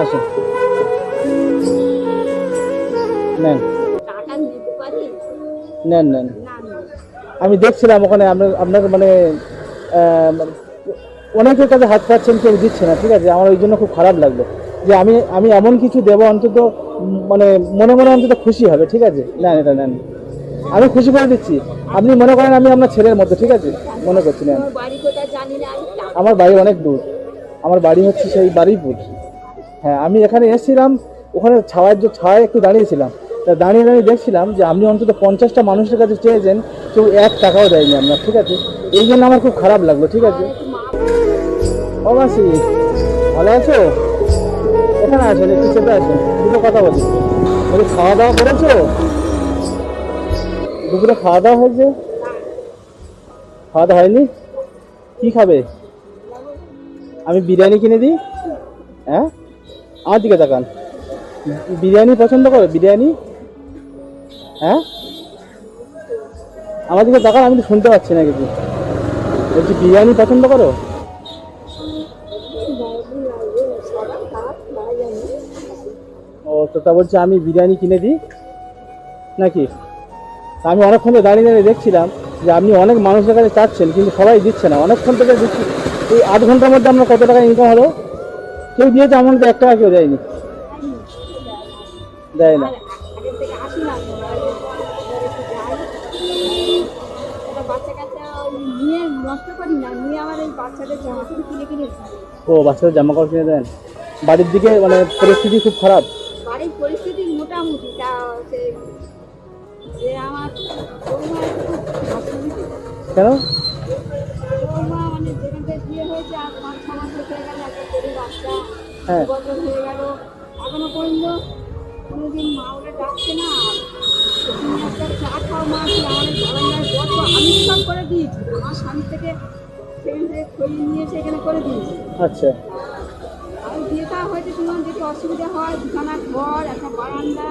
আসুন নেন। নেন নেন। না না আমি দেখছিলাম ওখানে আপনার মানে অনেকের কাছে হাত পাচ্ছেন কেউ দিচ্ছে না ঠিক আছে? আমার ওই জন্য খুব খারাপ লাগল। যে আমি আমি এমন কিছু দেবো অন্তত মানে মনে মনে অন্তত খুশি হবে ঠিক আছে? নেন এটা নেন। আমি খুশি করে দিচ্ছি। আপনি মনে করেন আমি আপনার ছেলের মতো ঠিক আছে? মনে করছি নেন। আমার বাড়ি অনেক দূর। আমার বাড়ি হচ্ছে সেই বারুইপুর হ্যাঁ আমি এখানে এসেছিলাম, ওখানে ছাওয়ার যে ছাওয়ায় একটু দাঁড়িয়েছিলাম। তা দাঁড়িয়ে দাঁড়িয়ে দেখছিলাম যে আপনি অন্তত পঞ্চাশটা মানুষের কাছে চেয়েছেন, কেউ এক টাকাও দেয়নি আপনার, ঠিক আছে? এই জন্য আমার খুব খারাপ লাগল, ঠিক আছে? ও মাসি ভালো আছো? এখানে আসেন একটু চেপে আসেন দুটো কথা বলি। বলি খাওয়া দাওয়া করেছ? দুপুরে খাওয়া দাওয়া হয়েছে? খাওয়া দাওয়া হয়নি? কী খাবে? আমি বিরিয়ানি কিনে দিই। হ্যাঁ? আমার দিকে তাকান। বিরিয়ানি পছন্দ করো? বিরিয়ানি? হ্যাঁ? আমার দিকে তাকান, আমি তো শুনতে পাচ্ছি না কিছু। বলছি, বিরিয়ানি পছন্দ করো? ও, তো তা বলছে, আমি বিরিয়ানি কিনে দিই? নাকি? আমি অনেকক্ষণ ধরে দাঁড়িয়ে দাঁড়িয়ে দেখছিলাম যে আপনি অনেক মানুষের কাছে চাচ্ছেন, কিন্তু সবাই দিচ্ছে না। অনেকক্ষণ থেকে দিচ্ছি এই আধ ঘণ্টার মধ্যে আপনার কত টাকা ইনকাম হলো? কেউ দিয়েছে এমন তো এক টাকা কেউ দেয়নি। দেয় না। ও বাচ্চাদের জামা কাপড় কিনে দেন। বাড়ির দিকে মানে পরিস্থিতি খুব খারাপ। বাড়ির পরিস্থিতি মোটামুটি তা যে আমার কেন? মানে যেখান থেকে বিয়ে হয়েছে আর পাঁচ ছ মাস হয়ে গেল একটা ছেলে বাচ্চা হ্যাঁ। এখনও পর্যন্ত কোনোদিন মা ওরা ডাকছে না। তুমি একটা চা খাও মা কি আমাদের আমি সব করে দিয়েছি। আমার স্বামী থেকে সেখান থেকে খইয়ে নিয়ে সেখানে করে দিয়েছি। আচ্ছা। আর হয়েছে তোমার অসুবিধা হয় দুখানা ঘর একটা বারান্দা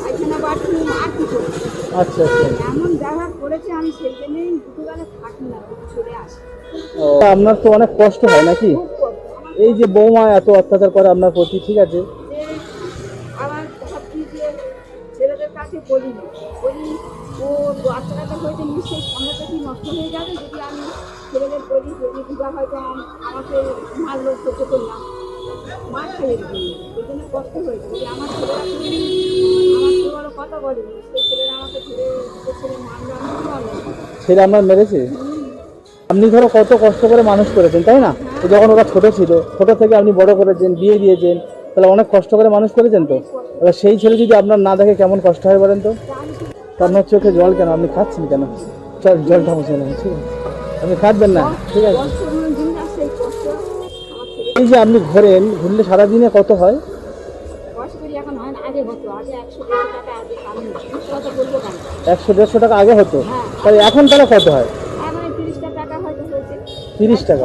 পায়খানা বাথরুম আর কিছু আচ্ছা আচ্ছা। এমন ব্যবহার করেছে আমি সেই জন্যই দুপুরবেলা থাকি না চলে আসি। আপনার তো অনেক কষ্ট হয় নাকি? এই যে বৌমা এত অত্যাচার করে আপনার প্রতি ঠিক আছে? যে আমার ভাবছি যে ছেলেদের কাছে বলি ও বাচ্চা কাচ্চা হয়েছে নিশ্চয়ই সামনেটা কি নষ্ট হয়ে যাবে? যদি আমি ছেলেদের বলি যদি দিদা হয়তো আম- আমাকে মারলো সহ্য করলাম মার খাইয়ে দিবি ওই জন্য কষ্ট হয়েছে। যদি আমার ছেলেরা আমার ছেলে কথা বলেনি সেই ছেলেরা আমাকে ছেলে ছেলে মারলো আমি ছেলে আপনার মেরেছে? আপনি ধরো কত কষ্ট করে মানুষ করেছেন, তাই না? যখন ওরা ছোট ছিল, ছোট থেকে আপনি বড় করেছেন, বিয়ে দিয়েছেন, তাহলে অনেক কষ্ট করে মানুষ করেছেন তো? এবার সেই ছেলে যদি আপনার না দেখে কেমন কষ্ট হয় বলেন তো? আপনার চোখে জল কেন? আপনি খাচ্ছেন কেন? চল, জলটা মুছে ঠিক আছে? আপনি খাচ্ছেন না, ঠিক আছে? এই যে আপনি ঘোরেন, ঘুরলে সারাদিনে কত হয়? একশো, দেড়শো টাকা আগে হতো। তাহলে এখন তাহলে কত হয় এখন এই তিরিশটা টাকা হয়তো হয়েছে তিরিশ টাকা?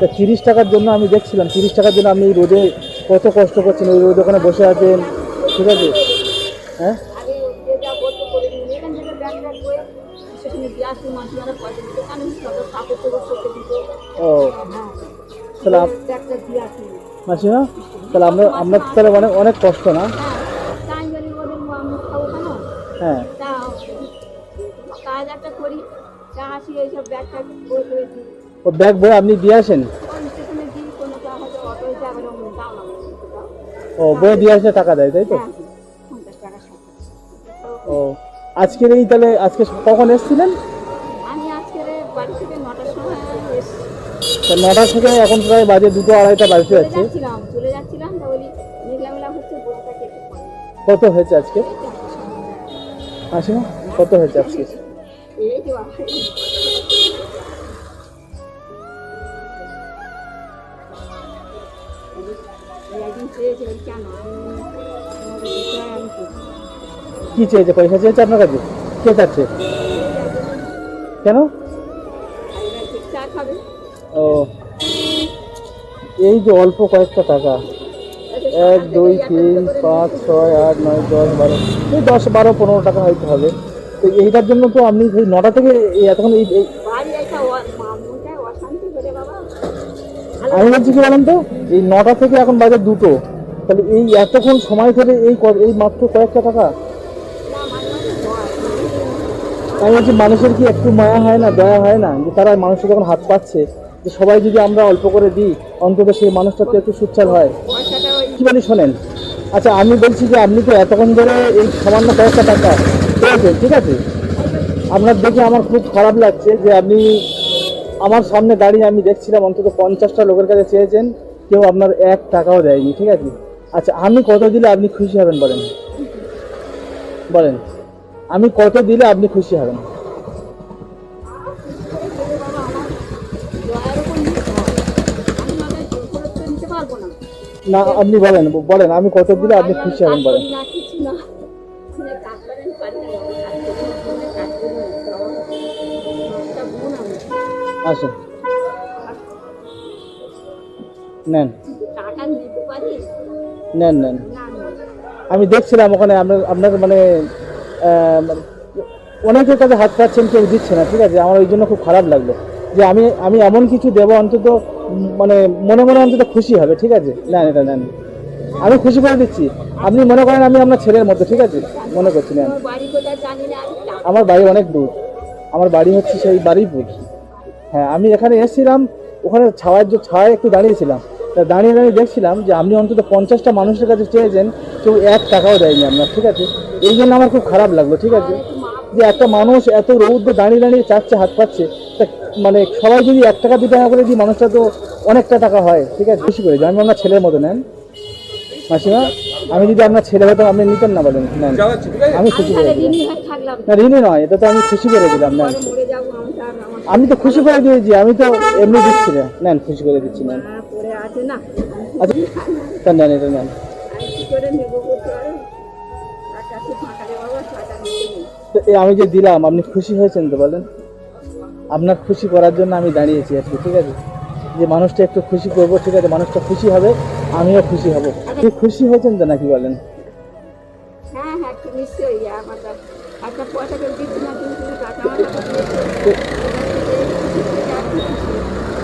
তা তিরিশ টাকার জন্য আমি দেখছিলাম তিরিশ টাকার জন্য আপনি রোদে কত কষ্ট করছেন ওই রোদ ওখানে বসে আছেন ঠিক আছে? হ্যাঁ? ও। হ্যাঁ। তাহলে মাসিমা তাহলে আপনার আপনার তাহলে অনেক অনেক কষ্ট না? হ্যাঁ। ও ব্যাগ বই আপনি দিয়ে আসেন? ও বই দিয়ে আসলে টাকা দেয় তাই তো? হ্যাঁ ও আজকের এই তাহলে আজকে কখন এসেছিলেন? নটার সময় এখন প্রায় বাজে দুটো আড়াইটা বাজতে যাচ্ছে। কত হয়েছে আজকে? মাসিমা কত হয়েছে আজকে? কি চেয়েছে? পয়সা চেয়েছে আপনার কাছে? কে চাচ্ছে? কেন? ও। এই যে অল্প কয়েকটা টাকা। এক, দুই, তিন, পাঁচ, ছয়, আট, নয়, দশ, বারো। এই দশ, বারো, পনেরো টাকা হয়তো হবে। তো এইটার জন্য তো আপনি নটা থেকে এতক্ষণ এই আমি বলছি কি বলেন তো? এই নটা থেকে এখন বাজার দুটো। তাহলে এই এতক্ষণ সময় ধরে এই এই মাত্র কয়েকটা টাকা? আমি বলছি, মানুষের কি একটু মায়া হয় না, দয়া হয় না? যে তারা মানুষের যখন হাত পাচ্ছে, যে সবাই যদি আমরা অল্প করে দিই, অন্তত সেই মানুষটা তো একটু সুচ্ছাল হয়। কি বলি শোনেন? আচ্ছা আমি বলছি যে আপনি তো এতক্ষণ ধরে এই সামান্য কয়েকটা টাকা পেয়েছেন, ঠিক আছে? আপনার দেখে আমার খুব খারাপ লাগছে যে আপনি আমার সামনে দাঁড়িয়ে আমি দেখছিলাম অন্তত পঞ্চাশটা লোকের কাছে চেয়েছেন, কেউ আপনার এক টাকাও দেয়নি, ঠিক আছে? আচ্ছা আমি কত দিলে আপনি খুশি হবেন বলেন? বলেন, আমি কত দিলে আপনি খুশি হবেন? না, আপনি বলেন বলেন, আমি কত দিলে আপনি খুশি হবেন বলেন। আসুন। নেন। নেন নেন। না না আমি দেখছিলাম ওখানে আপনার আপনার মানে অনেকের কাছে হাত পাচ্ছেন কেউ দিচ্ছে না ঠিক আছে? আমার ওই জন্য খুব খারাপ লাগল যে আমি আমি এমন কিছু দেবো অন্তত মানে মনে মনে অন্তত খুশি হবে ঠিক আছে? নেন এটা নেন। আমি খুশি করে দিচ্ছি। আপনি মনে করেন আমি আপনার ছেলের মতো ঠিক আছে? মনে করছি নেন। আমার বাড়ি না আমার বাড়ি অনেক দূর। আমার বাড়ি হচ্ছে সেই বারুইপুর হ্যাঁ আমি এখানে এসেছিলাম ওখানে ছাওয়ার যে ছায় একটু দাঁড়িয়েছিলাম। তা দাঁড়িয়ে দাঁড়িয়ে দেখছিলাম যে আপনি অন্তত পঞ্চাশটা মানুষের কাছে চেয়েছেন কেউ এক টাকাও দেয়নি আপনার ঠিক আছে? এই জন্য আমার খুব খারাপ লাগল ঠিক আছে? যে একটা মানুষ এত রৌদ্রে দাঁড়িয়ে দাঁড়িয়ে চাচ্ছে হাত পাচ্ছে তা মানে সবাই যদি এক টাকা দু টাকা করে দিই মানুষটা তো অনেকটা টাকা হয় ঠিক আছে? বেশি করে। আমি আপনার ছেলের মতো নেন। মাসিমা আমি যদি আপনার ছেলে হতাম আপনি নিতেন না বলেন আমি খুশি করে দিলাম। ঋণী না ঋণই নয় এটা তো আমি খুশি করে দিলাম যাব আমি তো খুশি করে দিয়েছি আমি তো এমনি দিচ্ছি না। নেন খুশি করে দিচ্ছি আছে না। আচ্ছা নেন এটা নেন। আমি যে দিলাম আপনি খুশি হয়েছেন তো বলেন? আপনার খুশি করার জন্য আমি দাঁড়িয়েছি আজকে ঠিক আছে? যে মানুষটা একটু খুশি করব ঠিক আছে মানুষটা খুশি হবে আমিও খুশি হব। আপনি খুশি হয়েছেন তো নাকি বলেন? হ্যাঁ হ্যাঁ একটু নিশ্চয়ই আমার কাছে একটা পয়সা করে দিচ্ছি না কিন্তু তুমি টাকা আমার কাছে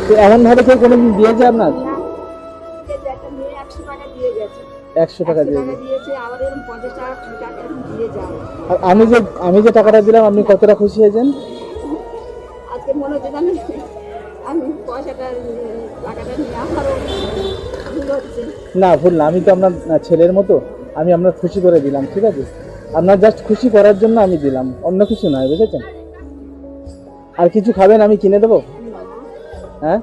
তো এমনভাবে কেউ কোনো দিন দিয়েছে আপনার? একশো টাকা দিয়ে আর আমি যে আমি যে টাকাটা দিলাম আপনি কতটা খুশি হয়েছেন? আজকে মনে হচ্ছে জানেন আমি পয়সাটা টাকাটা নিয়ে আমারও না ভুল না আমি তো আপনার ছেলের মতো। আমি আপনার খুশি করে দিলাম ঠিক আছে? আপনার জাস্ট খুশি করার জন্য আমি দিলাম অন্য কিছু নয় বুঝেছেন? আর কিছু খাবেন আমি কিনে দেবো? হ্যাঁ?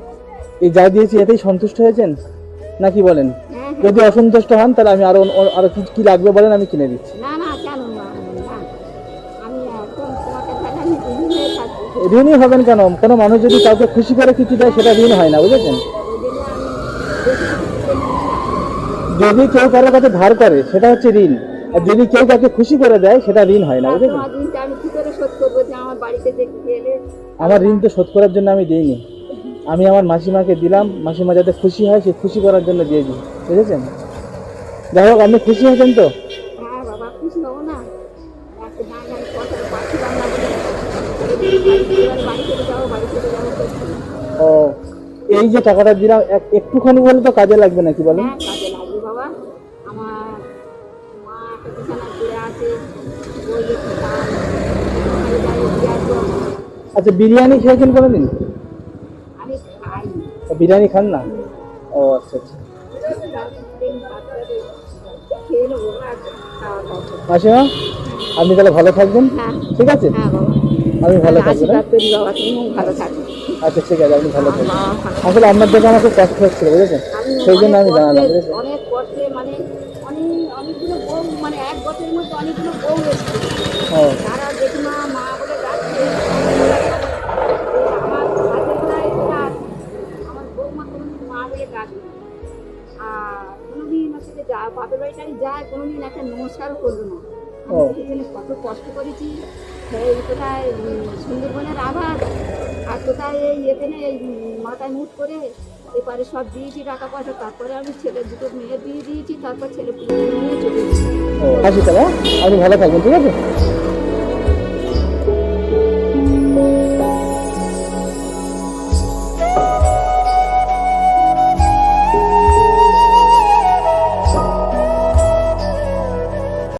এই যা দিয়েছি এতেই সন্তুষ্ট হয়েছেন? নাকি বলেন? হ্যাঁ হ্যাঁ। যদি অসন্তুষ্ট হন তাহলে আমি আরও আরও কি কি লাগবে বলেন আমি কিনে দিচ্ছি। ঋণই হবেন কেন? কোনো মানুষ যদি কাউকে খুশি করে কিছু দেয় সেটা ঋণ হয় না বুঝেছেন। যদি কেউ কারোর কাছে ধার করে সেটা হচ্ছে ঋণ। আর যদি কেউ কাউকে খুশি করে দেয় সেটা ঋণ হয় না বুঝেছেন? আমার ঋণ তো শোধ করার জন্য আমি দিইনি। আমি আমার মাসিমাকে দিলাম মাসিমা যাতে খুশি হয় সে খুশি করার জন্য দিয়েছি বুঝেছেন? যাই হোক আপনি খুশি হয়েছেন তো? হ্যাঁ ও এই যে টাকাটা দিলাম এক- একটুখানি বলে তো কাজে লাগবে নাকি বলেন? হ্যাঁ। আচ্ছা বিরিয়ানি খেয়েছেন কোনোদিন? বিরিয়ানি খান না? ও আচ্ছা আচ্ছা। মাসিমা আপনি তাহলে ভালো থাকবেন। হ্যাঁ। ঠিক আছে? হ্যাঁ আমি ভালো থাকবেন হ্যাঁ? আচ্ছা ঠিক আছে আপনি ভালো থাকবেন। আসলে আপনার দেখে আমার খুব কষ্ট হচ্ছিল বুঝেছেন? সেই জন্য আমি জানালাম বুঝেছেন? অনেক কষ্টে মানে অনেকগুলো বউ মানে এক বছরের মধ্যে অনেকগুলো বউ এসেছে যে বাপের বাড়িটাই যায় কোনোদিন একটা নমস্কারও করবে না। আমি সেখানে কত কষ্ট করেছি এই কোথায় সুন্দরবনের আবার আর কোথায় এই এখানে এই মাথায় মুখ করে এপারে সব দিয়েছি টাকা পয়সা তারপরে আমি ছেলে দুটো মেয়ে দিয়ে দিয়েছি তারপর ছেলে নিয়ে চলে আসি তাহলে? আপনি ভালো থাকবেন ঠিক আছে